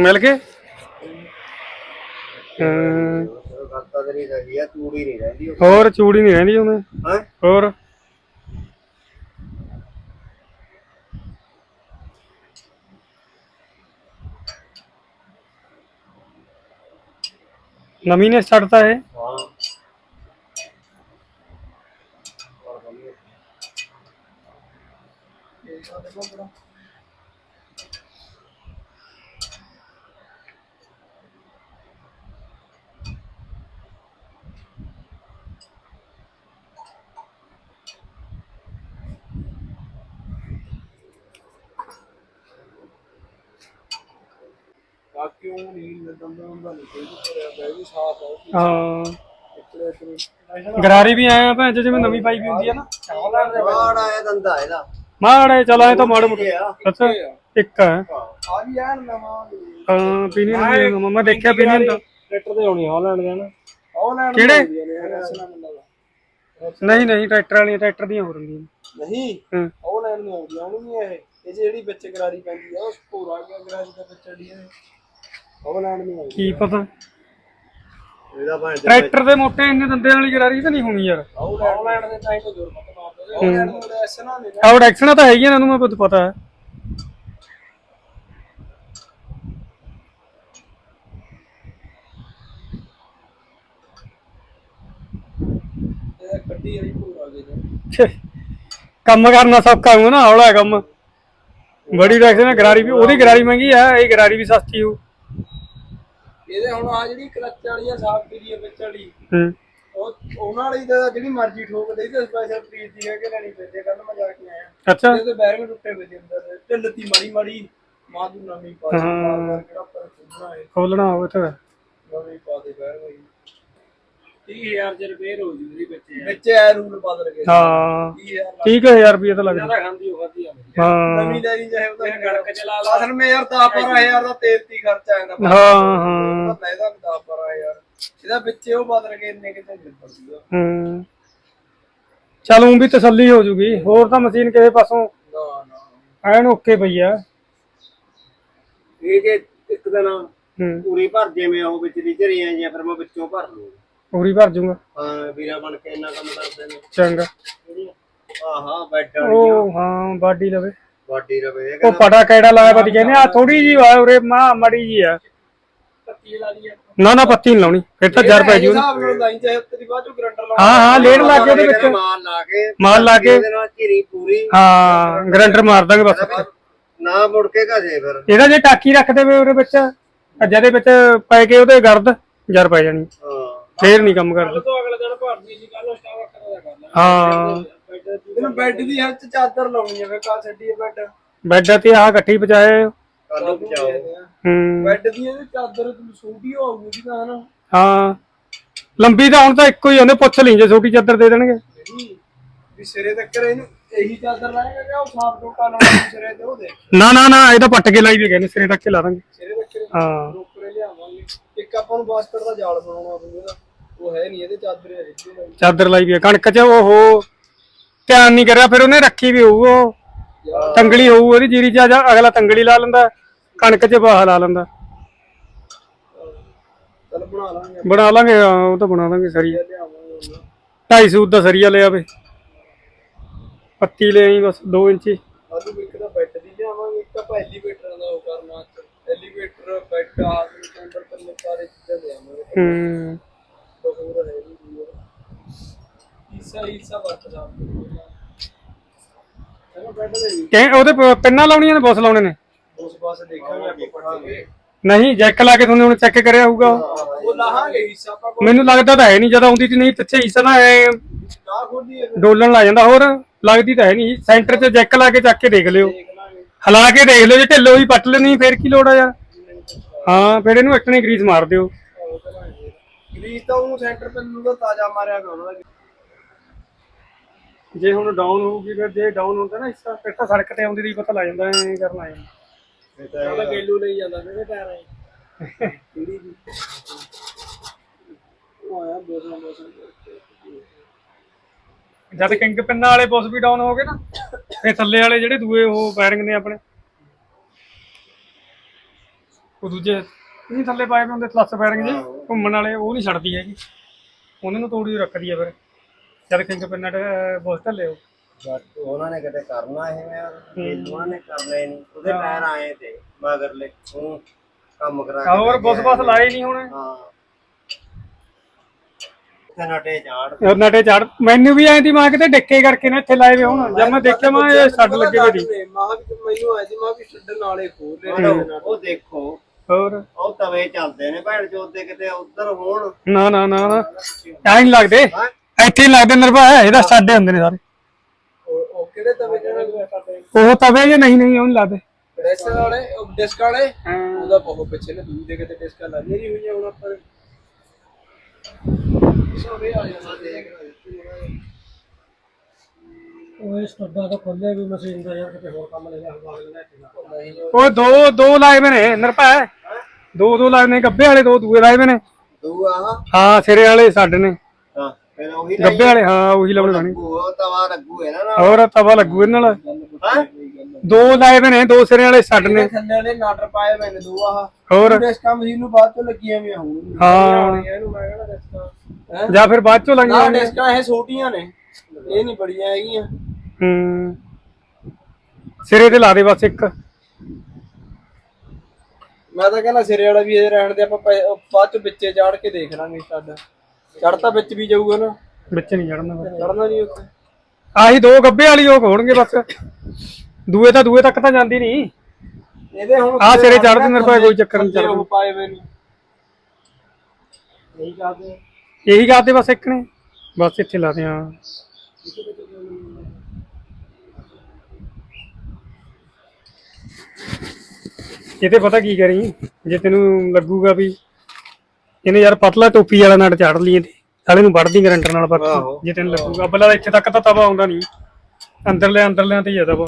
ਮਿਲ ਗਏ? ਹਾਂ, ਗੱਤਾ ਤੇ ਨਹੀਂ ਰਹੀ ਆ ਤੂੜੀ ਨਹੀਂ ਰਹਿੰਦੀ ਉਹ ਹੋਰ ਚੂੜੀ ਨਹੀਂ ਰਹਿੰਦੀ ਉਹਨੇ? ਹੈ? ਹੋਰ? ਨਵੀਂ ਨੇ ਛੱਡਤਾ ਹੈ ਹਾਂ। ਨਹੀਂ ਹਾਂ। ਗਰਾਰੀ ਵੀ ਆਇਆ ਭੈਣ ਚੋ ਜਿਵੇਂ ਨਵੀਂ ਪਾਈ ਵੀ ਹੁੰਦੀ ਆ ਨਾ। ਬਾੜਾ ਆਇਆ ਦੰਦਾ ਇਹਦਾ। ਮਾੜੇ ਚਲ ਆਏ ਤਾਂ ਮਾੜੇ ਮੋਟੇ ਅੱਛਾ ਇੱਕ ਆ। ਵੀ ਐਨ ਨਵਾਂ ਹਾਂ ਪੀਣੀ ਨੂੰ ਮੈਂ ਦੇਖਿਆ ਪੀਣੀ ਨੂੰ ਤਾਂ ਟਰੈਕਟਰ ਤੇ ਆਉਣੀ ਹਾਲੈਂਡ ਦੇ ਨਾ। ਉਹ ਕਿਹੜੇ? ਨਹੀਂ ਨਹੀਂ ਟਰੈਕਟਰ ਵਾਲੀਆਂ ਟਰੈਕਟਰ ਦੀਆਂ ਹੋਰ ਹੁੰਦੀਆਂ। ਨਹੀਂ? ਹਾਂ। ਨਹੀਂ ਆਉਂਦੀ ਆਉਣੀ ਨਹੀਂ ਇਹ। ਇਹ ਜਿਹੜੀ ਵਿੱਚ ਕਰਾਰੀ ਪੈਂਦੀ ਆ ਉਹ ਭੋਰਾ ਗਿਆ ਗਰਾਰੀ ਦਾ ਵਿੱਚ ਅੜੀ ਇਹ ਕੀ ਪਤਾ? ਟਰੈਕਟਰ ਦੇ ਮੋਟੇ ਇੰਨੇ ਦੰਦੇ ਵਾਲੀ ਗਰਾਰੀ ਤਾਂ ਨਹੀਂ ਹੋਣੀ ਯਾਰ। ਆਨਲਾਈਨ ਦੇ ਤਾਂ ਇਹ ਨਾ। ਲੈ ਆਉਟ ਐਕਸ਼ਨ ਪਤਾ ਹੈ। ਕੰਮ ਕਰਨਾ ਸੌਖਾ ਹੋਊ ਨਾ ਹੌਲਾ ਕੰਮ। ਬੜੀ ਰੈਕਸ ਨਾ ਗਰਾਰੀ ਵੀ ਉਹਦੀ ਗਰਾਰੀ ਮਹਿੰਗੀ ਆ ਇਹ ਗਰਾਰੀ ਵੀ ਸਸਤੀ ਹੋਊ। ਇਹਦੇ ਹੁਣ ਆ ਜਿਹੜੀ ਕਲੱਚ ਵਾਲੀ ਆ ਸਾਫ਼ ਪੀਰੀ ਵਿੱਚ ਵਾਲੀ ਹੂੰ। ਉਹ ਉਹਨਾਂ ਵਾਲੀ ਤਾਂ ਜਿਹੜੀ ਮਰਜ਼ੀ ਠੋਕ ਦੇ ਤੇ ਸਪੈਸ਼ਲ ਪ੍ਰੀਤ ਦੀ ਹੈ ਕਿ ਲੈਣੀ ਪੈਂਦੀ ਕੱਲ ਮੈਂ ਜਾ ਕੇ ਆਇਆ। ਅੱਛਾ। ਇਹਦੇ ਬੈਰਿੰਗ ਟੁੱਟੇ ਹੋਏ ਦੇ ਅੰਦਰ। ਢਿੱਲ ਤੀ ਮਾੜੀ ਮਾੜੀ ਮਾਂ ਦੀ ਨਵੀਂ ਪਾ ਕਿਹੜਾ ਪਰ ਹੈ ਖੋਲਣਾ ਹੋਵੇ ਤਾਂ। ਨਵੀਂ ਪਾ ਦੇ ਬੈਰਿੰਗ 30000 ਚ ਰਿਪੇਅਰ ਹੋ ਜੂਗੀ ਵਿੱਚ ਵਿੱਚ ਐ ਰੂਲ ਬਦਲ ਗਏ ਹਾਂ। 30000 ਠੀਕ ਹੈ ਯਾਰ ਰੁਪਏ ਤਾਂ ਲੱਗਦਾ ਦਾ ਖਾਂਦੀ ਉਹ ਖਾਦੀ ਆ ਹਾਂ। ਨਵੀਂ ਉਹਦਾ ਗੜਕ ਚਲਾ ਲਾ ਅਸਲ ਵਿੱਚ ਯਾਰ 10 12000 ਦਾ ਤੇਲ ਤੀ ਖਰਚਾ ਆਉਂਦਾ ਹਾਂ ਹਾਂ। ਪਤਾ ਇਹਦਾ 10 12000 ਇਹਦਾ ਵਿੱਚੇ ਉਹ ਬਦਲ ਕੇ ਇੰਨੇ ਕਿਤੇ ਨਿਕਲ ਜੂਗਾ ਹੂੰ। ਚਲ ਊਂ ਵੀ ਤਸੱਲੀ ਹੋ ਜੂਗੀ। ਹੋਰ ਤਾਂ ਮਸ਼ੀਨ ਕਿਸੇ ਪਾਸੋਂ ਨਾ ਨਾ। ਐਨ ਓਕੇ ਪਈ ਆ। ਇਹ ਜੇ ਇੱਕ ਦਿਨ ਹੂੰ। ਪੂਰੀ ਭਰ ਜਿਵੇਂ ਉਹ ਵਿੱਚ ਦੀ ਝਰੀਆਂ ਜਾਂ ਫਿਰ ਮੈਂ ਵਿੱਚੋਂ ਭਰ ਲੂੰ ਪੂਰੀ ਭਰ ਜੂਗਾ। ਹਾਂ ਵੀਰਾ ਬਣ ਕੇ ਇੰਨਾ ਕੰਮ ਕਰਦੇ ਨੇ। ਚੰਗਾ। ਆਹਾ ਬੈੱਡ ਵਾਲੀ ਉਹ ਹਾਂ ਬਾਡੀ ਲਵੇ। ਬਾਡੀ ਰਵੇ ਉਹ ਪਟਾ ਕਿਹੜਾ ਲਾਇਆ ਪਤੀ ਕਹਿੰਦੇ ਆ ਥੋੜੀ ਜੀ ਆ ਉਰੇ ਮਾ ਮੜੀ ਜੀ ਆ। ਪੱਤੀ ਲਾ ਲਈ ਨਾ ਨਾ ਪੱਤੀ ਨਹੀਂ ਲਾਉਣੀ। ਫਿਰ ਤਾਂ ਜਰ ਪੈ ਜੂ ਹਿਸਾਬ ਨਾਲ ਲਾਈ ਚਾਹੇ ਤੇਰੀ ਬਾਅਦ ਚੋਂ ਗਰੰਟਰ ਲਾ ਹਾਂ ਹਾਂ ਲੇਟ ਲਾ ਕੇ ਉਹਦੇ ਵਿੱਚ। ਮਾਲ ਲਾ ਕੇ ਮਾਲ ਲਾ ਕੇ। ਇਹਦੇ ਨਾਲ ਝੀਰੀ ਪੂਰੀ। ਹਾਂ ਗਰੰਟਰ ਮਾਰ ਦਾਂਗੇ ਬਸ। ਨਾ ਮੁੜ ਕੇ ਘਸੇ ਫਿਰ। ਇਹਦਾ ਜੇ ਟਾਕੀ ਰੱਖ ਦੇਵੇ ਉਹਦੇ ਵਿੱਚ ਜਿਹਦੇ ਵਿੱਚ ਪੈ ਕੇ ਉਹਦੇ ਗਰਦ ਜਰ ਪੈ ਜਾਣੀ। ਹਾਂ। ਫੇਰ ਨਹੀਂ ਕੰਮ ਕਰਦਾ। ਤੋਂ ਅਗਲੇ ਦਿਨ ਭਰਦੀ ਸੀ ਕੱਲ ਸਟਾਵਾ ਕਰਦਾ ਕਰ ਲੈ ਹਾਂ। ਇਹਨੂੰ ਬੈੱਡ ਦੀ ਹੱਥ ਚਾਦਰ ਲਾਉਣੀ ਹੈ ਫੇ ਕਾ ਛੱਡੀ ਬੈੱਡ ਬੈੱਡ ਤੇ ਆਹ ਇਕੱਠੀ ਪਚਾਏ ਕੱਲ ਹੂੰ। ਬੈੱਡ ਦੀ ਇਹਦੀ ਚਾਦਰ ਤੂੰ ਛੋਟੀ ਹੋਊਗੀ ਤਾਂ ਹਨਾ ਹਾਂ। ਲੰਬੀ ਤਾਂ ਹੁਣ ਤਾਂ ਇੱਕੋ ਹੀ ਉਹਨੇ ਪੁੱਛ ਲਈ ਜੇ ਛੋਟੀ ਚਾਦਰ ਦੇ ਦੇਣਗੇ। ਜਿਹੜੀ ਵੀ ਸਿਰੇ ਤੱਕ ਇਹਨੂੰ ਇਹੀ ਚਾਦਰ ਲਾਏਗਾ ਕਿ ਉਹ ਸਾਫ਼ ਟੋਟਾ ਲਾਉਣਾ ਸਿਰੇ ਤੇ ਉਹ ਦੇ ਨਾ ਨਾ ਨਾ ਇਹਦਾ ਪੱਟ ਕੇ ਲਾਈ ਵੀ ਕਹਿੰਦੇ ਸਿਰੇ ਤੱਕ ਹੀ ਲਾ ਦਾਂਗੇ ਸਿਰੇ ਤੱਕ ਹਾਂ ਲਿਆਵਾਂਗੇ। ਇੱਕ ਆਪਾਂ ਨੂੰ ਬਾਸਕਟ ਦਾ ਜਾਲ ਬਣਾਉਣਾ ਪਊਗਾ। ਉਹ ਹੈ ਨਹੀਂ ਇਹਦੇ ਚਾਦਰ ਹੈ ਲਾਈ। ਚਾਦਰ ਲਾਈ ਵੀ ਆ ਕਣਕ 'ਚ ਉਹ ਧਿਆਨ ਨਹੀਂ ਕਰਿਆ ਫਿਰ ਉਹਨੇ ਰੱਖੀ ਵੀ ਹੋਊ ਉਹ। ਤੰਗਲੀ ਹੋਊ ਉਹਦੀ ਜੀਰੀ 'ਚ ਜਾ ਅਗਲਾ ਤੰਗਲੀ ਲਾ ਲੈਂਦਾ ਕਣਕ 'ਚ ਬਾਹ ਲਾ ਲੈਂਦਾ। ਚੱਲ ਬਣਾ ਲਾਂਗੇ ਬਣਾ ਲਾਂਗੇ ਹਾਂ, ਉਹ ਤਾਂ ਬਣਾ ਲਾਂਗੇ ਸਰੀਆ। ਲਿਆਵਾਂਗੇ ਉਹਨਾਂ 250 ਸੂਤ ਦਾ ਸਰੀਆ ਲਿਆ ਵੇ। ਪੱਤੀ ਲੈ ਆਈ ਬਸ 2 ਇੰਚੀ। ਆਲੂ ਇੱਕ ਤਾਂ ਬੈੱਡ ਦੀ ਲਿਆਵਾਂਗੇ ਇੱਕ ਆਪਾਂ ਐਲੀਵੇਟਰ ਦਾ ਉਹ ਕਰਨਾ। ਐਲੀਵੇਟਰ ਬੈੱਡ ਆਦਮੀ ਕੈਂਟਰ ਤੇ ਸਾਰੇ ਚੀਜ਼ਾਂ ਲਿਆਵਾਂਗੇ ਹੂੰ। ਬਸੂਰ ਹੈ? ਨਹੀਂ ਹਿੱਸਾ ਹਿੱਸਾ ਵਰਤ ਚਲੋ ਬੈੱਡ ਦੇ ਕਿ ਉਹਦੇ ਪ- ਪਿੰਨਾਂ ਲਾਉਣੀਆਂ ਨੇ, ਬੋਸ ਲਾਉਣੇ ਨੇ? ਉਸ ਪਾਸੇ ਦੇਖਾਂਗੇ ਆਪਾਂ ਪੜਾਂਗੇ ਨਹੀਂ, ਜੈਕ ਲਾ ਕੇ ਤੁਹਾਨੂੰ ਹੁਣ ਚੈੱਕ ਕਰਿਆ ਹੋਊਗਾ। ਉਹ ਲਾਹਾਂਗੇ ਹਿੱਸਾ ਆਪਾਂ ਕੋਲ ਮੈਨੂੰ ਲੱਗਦਾ ਤਾਂ ਹੈ ਨਹੀਂ, ਜਦੋਂ ਆਉਂਦੀ ਸੀ ਨਹੀਂ, ਪਿੱਛੇ ਹਿੱਸਾ ਤਾਂ ਐ ਨਾ ਖੋਲੀਏ ਫਿਰ ਡੋਲਣ ਲਾ ਜਾਂਦਾ, ਹੋਰ ਲੱਗਦੀ ਤਾਂ ਹੈ ਨਹੀਂ। ਸੈਂਟਰ 'ਚ ਜੈਕ ਲਾ ਕੇ ਚੱਕ ਕੇ ਦੇਖ ਲਿਓ। ਦੇਖ ਲਾਂਗੇ ਹਲਾ ਕੇ ਦੇਖ ਲਿਓ, ਜੇ ਢਿੱਲੋ ਹੀ ਪੱਟ ਲੈਣੀ, ਫੇਰ ਕੀ ਲੋੜ ਆ ਯਾਰ? ਹਾਂ, ਫਿਰ ਇਹਨੂੰ ਇੱਕ ਨੇ ਗਰੀਸ ਮਾਰ ਦਿਓ। ਗਰੀਸ ਤਾਂ ਉਹਨੂੰ ਸੈਂਟਰ ਤੇ ਨੂੰ ਤਾਂ ਤਾਜ਼ਾ ਮਾਰਿਆ ਕਰਨਾ ਜੇ। ਹੁਣ ਡਾਊਨ ਹੋਊਗੀ ਫਿਰ ਜੇ ਡਾਊਨ ਹੁੰਦਾ ਨਾ ਹਿੱਸਾ ਫਿਰ ਤਾਂ ਸੜਕ ਤੇ ਆਉਂਦੀ ਦੀ ਪਤਾ ਲੱਗ ਜਾਂਦਾ ਐ ਕਰਨਾ ਐ ਉਹਦਾ ਗੇਲੂ ਲਈ ਜਾਂਦਾ ਮੇਰੇ ਕਿਹੜੀ ਆਇਆ ਜਦ ਕਿੰਗ ਪਿੰਨਾਂ ਵਾਲੇ ਬੁੱਸ ਵੀ ਡਾਊਨ ਹੋ ਗਏ ਨਾ ਫਿਰ ਥੱਲੇ ਵਾਲੇ ਜਿਹੜੇ ਦੂਏ ਉਹ ਵਾਇਰਿੰਗ ਨੇ ਆਪਣੇ। ਉਹ ਦੂਜੇ ਨਹੀਂ ਥੱਲੇ ਪਾਏ ਵੀ ਹੁੰਦੇ ਪਲੱਸ ਵਾਇਰਿੰਗ ਜੇ ਘੁੰਮਣ ਵਾਲੇ ਉਹ ਨਹੀਂ ਛੱਡਦੀ ਹੈਗੀ ਉਹਨਾਂ ਨੂੰ ਤੋੜੀ ਰੱਖਦੀ ਆ ਫਿਰ ਜਦ ਕਿੰਗ ਪਿੰਨਾਂ ਤੇ ਬੁੱਸ ਢੱਲੇ ਉਹ ਉਹਨਾਂ ਨੇ ਕਿਤੇ ਕਰਨਾ ਇਹ ਉਹਨਾਂ ਨੇ ਕਰਨਾ ਹੀ ਨਹੀਂ ਉਹਦੇ ਪੈਰ ਆਏ ਤੇ ਮਗਰਲੇ ਉਹ ਕੰਮ ਕਰਾ ਕੇ ਹੋਰ ਬੁੱਸ ਬਸ ਲਾਏ ਨਹੀਂ ਹੁਣ ਹਾਂ ਤੇ ਨਟੇ ਝਾੜ ਉਹ ਨਟੇ ਚੜ ਮੈਨੂੰ ਵੀ ਐਂ ਦੀ ਮਾਂ ਕਿਤੇ ਡਿੱਕੇ ਕਰਕੇ ਨਾ ਇੱਥੇ ਲਾਏ ਵੇ ਹੁਣ ਜਦ ਮੈਂ ਦੇਖਿਆ ਮੈਂ ਇਹ ਛੱਡ ਲੱਗੇ ਦੀ ਮਾਂ ਵੀ ਮੈਨੂੰ ਆਇਆ ਸੀ ਮਾਂ ਵੀ ਛੱਡ ਨਾਲੇ ਖੋਲ ਉਹ ਦੇਖੋ ਹੋਰ ਤਵੇ ਚੱਲਦੇ ਨੇ ਭੈਣ ਚੋਦ ਦੇ ਕਿਤੇ ਉੱਧਰ ਹੋਣ। ਨਾ ਨਾ ਨਾ ਨਾ। ਐਂ ਨੀ ਲੱਗਦੇ। ਇੱਥੇ ਹੀ ਲੱਗਦੇ ਨਿਰਭਾ ਇਹਦਾ ਸਾਡੇ ਹੁੰਦੇ ਨੇ ਸਾਰੇ। ਉਹ ਕਿਹੜੇ ਤਵੇ ਜਿਹੜੇ ਸਾਡੇ? ਉਹ ਤਵੇ ਜੇ ਨਹੀਂ ਨਹੀਂ ਉਹ ਨੀ ਲੱਗਦੇ। ਡਿਸਕ ਵਾਲੇ ਉਹ ਡਿਸਕ ਵਾਲੇ? ਹਾਂ। ਉਹਦਾ ਬਹੁਤ ਪਿੱਛੇ ਨੇ ਦੂਜੀ ਦੇ ਕਿਤੇ ਡਿਸਕਾਂ ਲੱਗੀਆਂ ਨਹੀਂ ਹੋਈਆਂ ਹੁਣ ਆਪਾਂ ਸਾਰੇ ਆ ਜਾਣਾ ਦੇਖ ਉਹ ਸਟੱਡਾ ਤਾਂ ਖੋਲਿਆ ਵੀ ਮਸ਼ੀਨ ਦਾ ਯਾਰ ਕਿਤੇ ਹੋਰ ਕੰਮ ਲੈ ਲਿਆ ਹਵਾ ਲੈਣਾ ਨਹੀਂ। ਉਹ ਦੋ ਦੋ ਲਾਏ ਨੇ ਨਿਰਭਾ। ਦੋ ਦੋ ਲਾਏ ਨੇ ਗੱਬੇ ਵਾਲੇ ਦੋ ਦੂਏ ਲਾਏ ਵੇ ਨੇ। ਆਹ ਹਾਂ ਸਿਰੇ ਵਾਲੇ ਸਾਡੇ ਨੇ। ਹਾਂ ਫਿਰ ਉਹੀ ਗੱਬੇ ਵਾਲੇ ਹਾਂ ਉਹੀ ਲਾਉਣੇ ਬਣੇ ਲੱਗੂ ਉਹ ਤਵਾ ਲੱਗੂ ਇਹਨਾਂ ਨਾਲ। ਹੋਰ ਤਵਾ ਲੱਗੂ ਇਹਨਾਂ ਨਾਲ। ਹਾਂ? ਦੋ ਲਾਏ ਵੇ ਨੇ ਦੋ ਸਿਰੇ ਵਾਲੇ ਸਾਡੇ ਨੇ। ਥੱਲੇ ਵਾਲੇ ਨਾਟਰ ਪਾਏ ਹੋਏ ਨੇ ਦੋ ਆਹ ਹੋਰ ਡਿਸਕਾਂ ਮਸ਼ੀਨ ਨੂੰ ਬਾਅਦ ਤੋਂ ਲੱਗੀਆਂ ਵੀ ਹੁਣ ਹਾਂ। ਇਹਨੂੰ ਮੈਂ ਕਹਿੰਦਾ ਡਿਸਕਾਂ ਹੈ? ਜਾਂ ਫਿਰ ਬਾਅਦ ਚੋਂ ਨਾ ਲਾਈਆਂ ਨੇ ਇਹ ਛੋਟੀਆਂ ਨੇ ਇਹ ਨਹੀਂ ਬੜੀਆਂ ਹੈਗੀਆਂ। ਹੂੰ। ਸਿਰੇ ਤੇ ਲਾ ਦੇ ਬਸ ਇੱਕ। ਮੈਂ ਤਾਂ ਕਹਿੰਦਾ ਸਿਰੇ ਵਾਲਾ ਵੀ ਇਹ ਰਹਿਣ ਦੇ ਆਪਾਂ ਪੈ- ਉਹ ਬਾਅਦ ਚ ਵਿੱਚੇ ਚਾੜ ਕੇ ਦੇਖ ਲਾਂਗੇ ਸਾਡਾ ਚੜ ਤਾਂ ਵਿੱਚ ਵੀ ਜਾਊਗਾ ਨਾ। ਵਿੱਚ ਨਹੀਂ ਚੜਨਾ ਚੜਨਾ ਨਹੀਂ ਉੱਥੇ। ਆਹੀ ਦੋ ਗੱਬੇ ਵਾਲੀ ਉਹ ਹੋਣਗੇ ਬਸ। ਦੂਏ ਤਾਂ ਦੂਏ ਤੱਕ ਤਾਂ ਜਾਂਦੀ ਨਹੀਂ। ਇਹਦੇ ਹੁਣ ਆਹ ਸਿਰੇ ਚੜ੍ਹਦੇ ਮੇਰੇ ਕੋਲ ਕੋਈ ਚੱਕਰ ਨੀ ਥੱਲੇ ਚੜ੍ਹਦੇ। ਉਹ ਪਾਏ ਹੋਏ ਨੇ ਨਹੀਂ ਕਰਦੇ ਇਹੀ ਕਰਦੇ ਬਸ ਇੱਕ ਨੇ। ਬਸ ਇੱਥੇ ਲਾ ਦੇ ਹਾਂ ਇਹ ਤੇ ਪਤਾ ਕੀ ਕਰੀ? ਜੇ ਤੈਨੂੰ ਲੱਗੂਗਾ ਵੀ ਇਹਨੇ ਯਾਰ ਪਤਲਾ ਟੋਪੀ ਵਾਲਾ ਨਟ ਚਾੜ ਲਈ ਤੇ ਸਾਲੇ ਨੂੰ ਵੜਦੀ ਗਰੰਟਰ ਨਾਲ ਪਰ ਜੇ ਤੈਨੂੰ ਲੱਗੂਗਾ। ਅੱਬਲਾ ਇੱਥੇ ਤੱਕ ਤਾਂ ਤਵਾ ਆਉਂਦਾ ਨਹੀਂ। ਅੰਦਰਲੇ ਅੰਦਰਲਿਆਂ ਤੇ ਹੀ ਆ ਤਵਾ।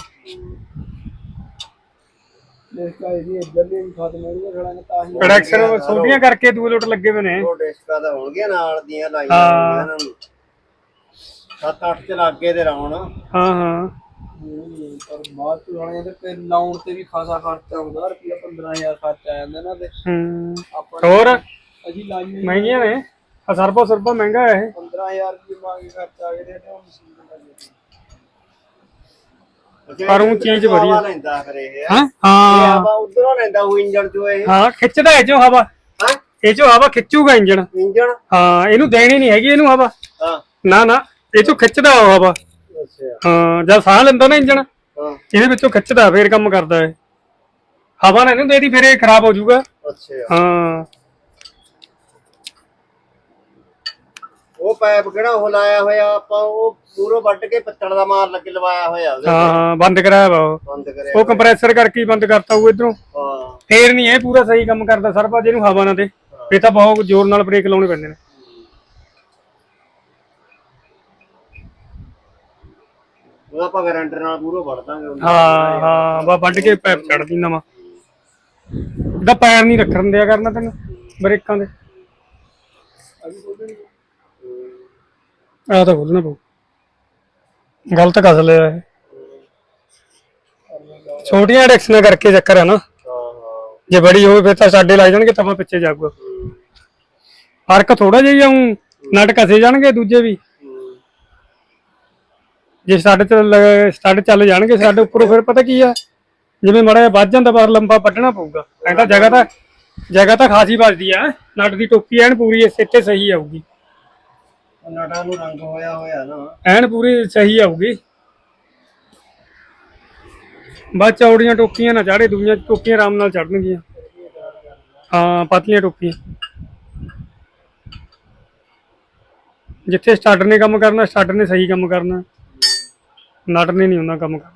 ਦੇਖਾ ਇਹਦੀ ਇੱਧਰ ਵੀ ਖਤਮ ਹੋ। ਗਿਆ ਖੜਾ ਤਾਂ ਹੀ ਪ੍ਰੋਡਕਸ਼ਨ ਛੋਟੀਆਂ ਕਰਕੇ ਦੂਏ ਲੋਟ ਲੱਗੇ ਹੋਏ ਨੇ। ਉਹ ਡਿਸਕਾਂ ਤਾਂ ਹੋਣਗੀਆਂ ਨਾਲ ਦੀਆਂ ਲਾਈਆਂ ਹਾਂ। ਹੋਈਆਂ ਇਹਨਾਂ ਨੂੰ। ਸੱਤ ਅੱਠ ਚ ਲੱਗੇ ਤੇ ਰਾਉਣ ਹਾਂ ਹਾਂ। ਹੂੰ, ਪਰ ਬਾਅਦ ਚ ਲਾਉਣੇ ਤੇ ਫਿਰ ਲਾਉਣ ਤੇ ਵੀ ਖਾਸਾ ਖਰਚਾ ਆਉਂਦਾ ਰੁਪਿਆ 15000 ਖਰਚਾ ਆ ਜਾਂਦਾ ਨਾ ਤੇ ਹੂੰ ਆਪਾਂ ਹੋਰ? ਅਸੀਂ ਲਾਈਆਂ ਮਹਿੰਗੀਆਂ ਨੇ। ਆ ਸਰਬਾ ਸਰਬਾ ਮਹਿੰਗਾ ਹੈ ਇਹ। 15000 ਦੀ ਮੰਗ ਖਰਚਾ ਆ ਗਿਆ ਤੇ ਉਹ ਮਸ਼ੀਨ ਤੇ ਲੱਗੇ ਪਰ ਉਹ ਚੀਜ਼ ਵਧੀਆ। ਹਵਾ ਲੈਂਦਾ ਫਿਰ ਇਹ ਹਾਂ? ਹਾਂ? ਹਵਾ ਉਧਰੋਂ ਲੈਂਦਾ ਉਹ ਇੰਜਣ ਚੋਂ ਇਹ। ਹਾਂ ਖਿੱਚਦਾ ਇਹ ਚੋਂ ਹਵਾ। ਹਾਂ? ਇਹ ਚੋਂ ਹਵਾ ਖਿੱਚੂਗਾ ਇੰਜਣ। ਇੰਜਣ? ਹਾਂ ਇਹਨੂੰ ਦੇਣੀ ਨਹੀਂ ਹੈਗੀ ਇਹਨੂੰ ਹਵਾ। ਹਾਂ। ਨਾ ਨਾ ਇਹ ਚੋਂ ਖਿੱਚਦਾ ਉਹ ਹਵਾ। ਹਾਂ ਜਦ ਸਾਹ ਲੈਂਦਾ ਨਾ ਇੰਜਣ ਹਾਂ। ਇਹਦੇ ਵਿੱਚੋਂ ਖਿੱਚਦਾ ਫੇਰ ਕੰਮ ਕਰਦਾ ਹੈ ਹਵਾ ਨਾ ਇਹਨੂੰ ਦੇਦੀ ਫਿਰ ਇਹ ਖਰਾਬ ਹੋ ਜਾਊਗਾ। ਅੱਛਾ। ਹਾਂ। ਉਹ ਪਾਈਪ ਕਿਹੜਾ ਉਹ ਲਾਇਆ ਹੋਇਆ ਆਪਾਂ ਉਹ ਪੂਰੋ ਵੱਢ ਕੇ ਪਿੱਤਲ ਦਾ ਮਾਰ ਲੱਗੇ ਲਵਾਇਆ ਹੋਇਆ ਉਹਦੇ ਹਾਂ ਹਾਂ ਬੰਦ ਕਰਾਇਆ ਵਾ ਉਹ। ਬੰਦ ਕਰਿਆ ਉਹ ਕੰਪਰੈਸਰ ਕਰਕੇ ਹੀ ਬੰਦ ਕਰਤਾ ਉਹ ਇਧਰੋਂ। ਹਾਂ। ਫੇਰ ਨਹੀਂ ਇਹ ਪੂਰਾ ਸਹੀ ਕੰਮ ਕਰਦਾ ਸਰਬਾ ਜਿਹਨੂੰ ਹਵਾ ਨਾ ਦੇ ਤਾਂ ਬਹੁਤ ਜ਼ੋਰ ਨਾਲ ਬ੍ਰੇਕ ਲਾਉਣੇ ਪੈਂਦੇ ਨੇ। ਉਹ ਆਪਾਂ ਗਰੰਟਰ ਨਾਲ ਪੂਰੋ ਵੱਢ ਦਾਂਗੇ ਹਾਂ ਹਾਂ ਬਾ ਵੱਢ ਕੇ ਪੈਪ ਚੜਦੀ ਨਵਾਂ। ਇਹਦਾ ਪੈਰ ਨਹੀਂ ਰੱਖਣ ਦਿਆ ਕਰਨਾ ਤੈਨੂੰ, ਬ੍ਰੇਕਾਂ ਦੇ ਆ ਤਾਂ ਖੋਲਣਾ ਪਊ। ਗਲਤ ਕਸ ਲਿਆ ਇਹ। ਛੋਟੀਆਂ ਡੈਕਸ਼ਨਾਂ ਕਰਕੇ ਚੱਕਰ ਹੈ ਨਾ। ਜੇ ਬੜੀ ਹੋਵੇ ਫਿਰ ਤਾਂ ਸਾਡੇ ਲੱਗ ਜਾਣਗੇ ਤਵਾ ਪਿੱਛੇ ਜਾਊਗਾ। ਫ਼ਰਕ ਥੋੜਾ ਜਿਹਾ ਹੀ ਆਉਂ ਨਟ ਕਸੇ ਜਾਣਗੇ, ਦੂਜੇ ਵੀ। ਜੇ ਸਾਡੇ ਤੇ ਸਟੱਡ ਚੱਲ ਜਾਣਗੇ ਸਾਡੇ ਉੱਪਰੋਂ ਫਿਰ ਪਤਾ ਕੀ ਆ? ਜਿਵੇਂ ਮੜਾ ਵੱਜ ਜਾਂਦਾ ਬਾਹਰ ਲੰਬਾ ਵੱਢਣਾ ਪਊਗਾ। ਤਾਂ ਜਗ੍ਹਾ ਤਾਂ ਜਗ੍ਹਾ ਤਾਂ ਖਾਸੀ ਵੱਜਦੀ ਆ। ਨਟ ਦੀ ਟੋਪੀ ਐਨ ਪੂਰੀ ਇਸੇ ਤੇ ਸਹੀ ਆਊਗੀ। ਉਹ ਨਟਾਂ ਨੂੰ ਰੰਗ ਹੋਇਆ ਹੋਇਆ ਨਾ। ਐਨ ਪੂਰੀ ਸਹੀ ਆਊਗੀ। ਬਸ ਚੌੜੀਆਂ ਟੋਕੀਆਂ ਨਾ ਚਾੜੇ ਦੂਜੀਆਂ ਟੋਕੀਆਂ ਆਰਾਮ ਨਾਲ ਚੜਨਗੀਆਂ ਹਾਂ ਪਤਲੀਆਂ ਟੋਪੀਆਂ ਜਿੱਥੇ ਸਟਾਰਟਰ ਨੇ ਕੰਮ ਕਰਨਾ ਸਟਾਰਟਰ ਨੇ ਸਹੀ ਕੰਮ ਕਰਨਾ। ਨਟ ਨੇ ਨਹੀਂ ਉਹਨਾਂ ਕੰਮ ਕਰਨਾ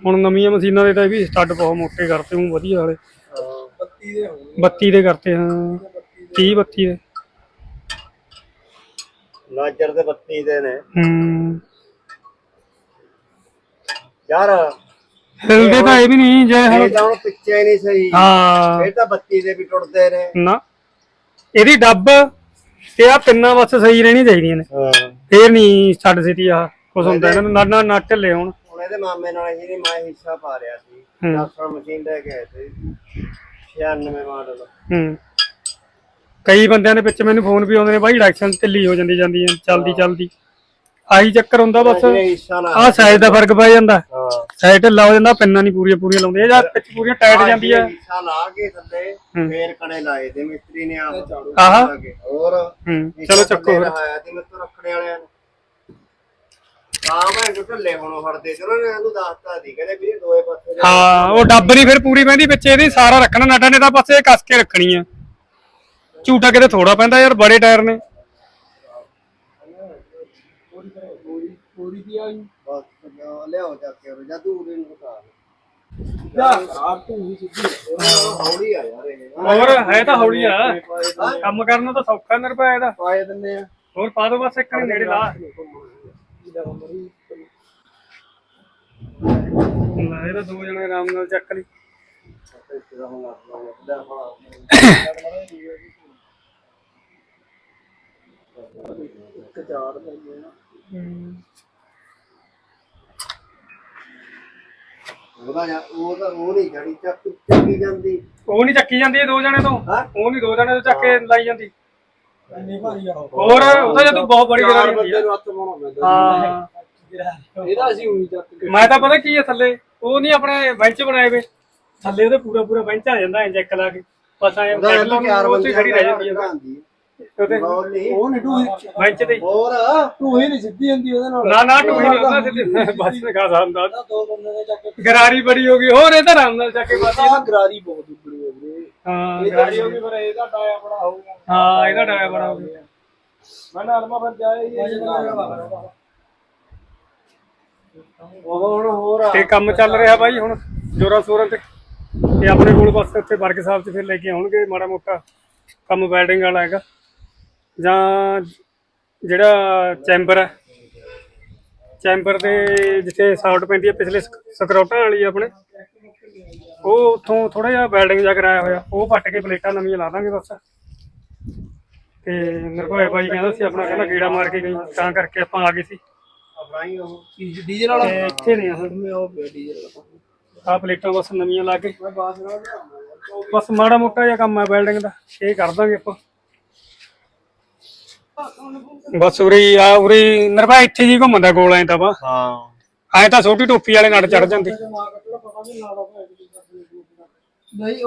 ਹੁਣ ਨਵੀਆਂ ਮਸ਼ੀਨਾਂ ਦੇ ਤਾਂ ਇਹ ਵੀ ਸਟੱਡ ਬਹੁਤ ਮੋਟੇ ਕਰਤੇ ਹੂੰ ਵਧੀਆ ਵਾਲੇ। ਬੱਤੀ ਦੇ ਹੋਣਗੇ 32 ਦੇ ਕਰਤੇ ਹਾਂ। 30 32 ਦੇ। ਨਾਜਰ ਦੇ 32 ਦੇ ਨੇ। ਹੂੰ। ਯਾਰ ਹਿਲਦੇ ਤਾਂ ਇਹ ਵੀ ਨਹੀਂ ਜੇ ਇਹ ਹੁਣ ਤਾਂ ਹੁਣ ਪਿੱਛੇ ਨਹੀਂ ਸਹੀ। ਹਾਂ। ਇਹ ਤਾਂ 32 ਦੇ ਵੀ ਟੁੱਟਦੇ ਨੇ। ਨਾ। ਇਹਦੀ ਡੱਬ ਤੇ ਆ ਪਿੰਨਾਂ ਬਸ ਸਹੀ ਰਹਿਣੀ ਚਾਹੀਦੀਆਂ ਨੇ। ਹਾਂ। ਫੇਰ ਨਹੀਂ ਛੱਡ ਸਿੱਟੀ ਆ ਕੁਛ ਹੁੰਦਾ ਇਹਨਾਂ ਨੂੰ ਨਾ ਨਾ ਨਾ ਢਿੱਲੇ ਹੋਣ। ਹੁਣ ਇਹਦੇ ਮਾਮੇ ਨਾਲ ਹੀ ਨਹੀਂ ਮੈਂ ਹਿੱਸਾ ਪਾ ਰਿਆ ਸੀ। ਹੂੰ। ਦਸਣ ਮਸ਼ੀਨ ਲੈ ਕੇ ਆਏ ਸੀ। 96 ਮਾਡਲ। ਹੂੰ। ਕਈ ਬੰਦਿਆਂ ਦੇ ਵਿੱਚ ਮੈਨੂੰ ਫੋਨ ਵੀ ਆਉਂਦੇ ਨੇ ਬਾਈ ਇਲੈਕਸ਼ਨ ਢਿੱਲੀ ਹੋ ਜਾਂਦੀ ਜਾਂਦੀ ਹੈ ਚਲਦੀ ਚਲਦੀ। ਆਹੀ ਚੱਕਰ ਹੁੰਦਾ ਬਸ। ਆਹ ਸਾਈਜ਼ ਦਾ ਫ਼ਰਕ ਪੈ ਜਾਂਦਾ। ਸਾਈਜ਼ ਢਿੱਲਾ ਹੋ ਜਾਂਦਾ ਪਿੰਨਾਂ ਨਹੀਂ ਪੂਰੀਆਂ ਪੂਰੀਆਂ ਲਾਉਂਦੇ। ਇਹ ਜਾਂ ਪਿੱਛ ਪੂਰੀਆਂ ਟਾਈਟ ਜਾਂਦੀ ਆ। ਹਿੱਸਾ ਲਾ ਕੇ ਥੱਲੇ ਹੂੰ। ਫੇਰ ਕੜੇ ਲਾਏ ਤੇ ਮਿਸਤਰੀ ਨੇ ਆਪ ਆਹਾ? ਲਾ ਕੇ। ਹੋਰ? ਹੂੰ। ਹਿੱਸਾ ਚਲੋ ਚੱਕੋ ਥੱਲੇ ਫਿਰ। ਲਹਾਇਆ ਤੇ ਮੇਰੇ ਤੋਂ ਰੱਖਣੇ ਵਾਲਿਆਂ ਨੇ। ਹਾਂ ਮੈਂ ਜੋ ਢੱਲੇ ਹੁਣ ਫੜਦੇ ਚਲੋ ਨੇ ਇਹਨੂੰ ਦੱਸਤਾ ਸੀ ਕਹਿੰਦੇ ਵੀ ਦੋਏ ਪਾਸੇ ਦੇ- ਹਾਂ ਉਹ ਡੱਬ ਨਹੀਂ ਫਿਰ ਪੂਰੀ ਪੈਂਦੀ ਵਿੱਚ ਇਹਦੀ ਸਾਰਾ ਰੱਖਣਾ ਨਟਾਂ ਨੇ ਤਾਂ ਬਸ ਇਹ ਕੱਸ ਕੇ ਰੱਖਣੀ ਆ। ਝੂਟਾ ਕਿਤੇ ਥੋੜਾ ਪੈਂਦਾ ਯਾਰ ਬੜੇ ਟਾਇਰ ਨੇ। ਪੂਰੀ ਦੀ ਆਈ। ਬਸ ਲਿਆਓ- ਲਿਆਓ ਜਾ ਕੇ ਉਹ ਜਾਂ ਦੂਰ ਇਹਨੂੰ ਹਟਾ ਜਾ ਆਪ ਤੂੰ ਹੀ ਸਿੱਧੀ। ਹੌਲੀ ਆ ਯਾਰ ਇਹ। ਹੋਰ ਹੈ ਤਾਂ ਹੌਲੀ ਆ। ਕੰਮ ਕਰਨਾ ਤਾਂ ਸੌਖਾ ਨਿਰਭੈ ਇਹਦਾ। ਪਾਏ ਦਿੰਨੇ ਆ। ਹੋਰ ਪਾ ਦੋ ਬਸ ਇੱਕ ਨੇ ਨੇੜੇ ਲਾ। ਲੈ ਇਹਦਾ ਦੋ ਜਣੇ ਆਰਾਮ ਨਾਲ ਚੱਕ ਲਈ। ਇੱਕ ਚਾਰ ਦਿੰਦੇ ਆ। ਉਹਦਾ ਉਹ ਤਾਂ ਉਹ ਨਹੀਂ ਜੜੀ ਚੱਕ ਚੱਕੀ ਜਾਂਦੀ। ਉਹ ਨਹੀਂ ਚੱਕੀ ਜਾਂਦੀ ਇਹ ਦੋ ਜਣੇ ਤੋਂ। ਹਾਂ? ਉਹ ਨਹੀਂ ਦੋ ਜਣੇ ਤੋਂ ਚੱਕ ਕੇ ਲਾਈ ਜਾਂਦੀ। ਇੰਨੀ ਭਾਰੀ ਆ ਉਹ। ਹੋਰ ਉਹ ਤਾਂ ਜਦੋਂ ਬਹੁਤ ਬੜੀ ਚਾਰ ਗਰਾਰੀ ਹੁੰਦੀ ਬੰਦੇ ਆ ਨੂੰ ਹੱਥ ਪਾਉਣਾ ਪੈਂਦਾ ਹਾਂ। ਇਹਦਾ ਅਸੀਂ ਉਹੀ ਚੱਕ ਕੇ ਮੈਂ ਤਾਂ ਪਤਾ ਕੀ ਹੈ ਥੱਲੇ ਉਹ ਨਹੀਂ ਆਪਣੇ ਬੈਂਚ ਬਣਾਏ ਵੇ। ਥੱਲੇ ਉਹਦੇ ਪੂਰਾ ਪੂਰਾ ਬੈਂਚ ਆ ਜਾਂਦਾ ਚੈੱਕ ਲਾ ਕੇ। ਬਸ ਐ ਉਹਦਾ ਇਹ ਚਾਰ ਉੱਥੇ ਬੰਦੇ ਖੜੀ ਰਹਿ ਜਾਂਦੀ ਹੈ ਉਹਦੇ ਉਹ ਨਹੀਂ ਟੂ ਬੈਂਚ ਤੇ ਹੋਰ? ਟੂ ਹੀ ਨਹੀਂ ਸਿੱਧੀ ਹੁੰਦੀ ਉਹਦੇ ਨਾਲ। ਨਾ ਨਾ ਟੂਹੀ ਨਹੀਂ ਹੁੰਦਾ ਸਿੱਧੀ। ਬਸ ਨਿਕਾ ਜਾਂਦਾ ਦੋ ਬੰਦੇ ਨੇ ਚੱਕ ਕੇ ਗਰਾਰੀ ਬੜੀ ਹੋ ਗਈ। ਹੋਰ ਇਹ ਤਾਂ ਆਰਾਮ ਨਾਲ ਚੱਕ ਕੇ ਬਸ ਗਰਾਰੀ ਬਹੁਤ ਉੱਪੜੀ ਹੈ ਵੀਰੇ ਹਾਂ ਇਹ ਗਰਾਰੀ ਹੋ ਗਈ ਫਿਰ ਇਹਦਾ ਟਾਇਆ ਬੜਾ ਹੋਊਗਾ। ਹਾਂ ਇਹਦਾ ਡਾਇਆ ਬੜਾ ਹੋ ਗਿਆ। ਮੈਂ ਨਰਮਾ ਫਿਰ ਜਾਏ ਇਹ ਤੇ ਕੰਮ ਚੱਲ ਰਿਹਾ ਬਾਈ ਹੁਣ ਜੋਰਾਂ ਸ਼ੋਰਾਂ ਤੇ। ਤੇ ਆਪਣੇ ਕੋਲ ਬਸ ਇੱਥੇ ਵਰਕ ਸਾਹਿਬ ਚ ਫਿਰ ਲੈ ਕੇ ਆਉਣਗੇ ਮਾੜਾ ਮੋਟਾ। ਕੰਮ ਵੈਲਡਿੰਗ ਵਾਲਾ ਹੈਗਾ। ਜਾਂ ਜਿਹੜਾ ਚੈਂਬਰ ਹੈ ਚੈਂਬਰ ਦੇ ਜਿੱਥੇ ਸਾਊਟ ਪੈਂਦੀ ਹੈ ਪਿਛਲੇ ਸਕ- ਸਕਰੋਟਾਂ ਵਾਲੀ ਆਪਣੇ ਉਹ ਉੱਥੋਂ ਥੋੜਾ ਜਿਹਾ ਵੈਲਡਿੰਗ ਜਾ ਕਰਾਇਆ ਹੋਇਆ ਉਹ ਪੱਟ ਕੇ ਪਲੇਟਾਂ ਨਵੀਆਂ ਲਾ ਦਾਂਗੇ ਬਸ। ਤੇ ਨਿਰਭੈ ਬਾਈ ਕਹਿੰਦਾ ਸੀ ਆਪਣਾ ਕਹਿੰਦਾ ਕੀੜਾ ਮਾਰ ਕੇ ਗਈ ਤਾਂ ਕਰਕੇ ਆਪਾਂ ਆ ਗਏ ਸੀ। ਡੀਜ਼ਲ ਵਾਲਾ ਇੱਥੇ ਆਹ ਪਲੇਟਾਂ ਬਸ ਨਵੀਆਂ ਲਾ ਕੇ। ਬਸ ਮਾੜਾ ਮੋਟਾ ਜਿਹਾ ਕੰਮ ਹੈ ਵੈਲਡਿੰਗ ਦਾ ਇਹ ਕਰ ਦਾਂਗੇ ਆਪਾਂ। ਬਸ ਉਰੀ ਆ ਉਰੀ ਨਰਵਾ ਇੱਥੇ ਜੀ ਘੁੰਮਦਾ ਗੋਲ ਐ ਤਾਂ ਵਾ। ਹਾਂ। ਐ ਤਾਂ ਛੋਟੀ ਟੋਪੀ ਵਾਲੇ ਨਾਲ ਚੜ ਜਾਂਦੀ। ਨਹੀਂ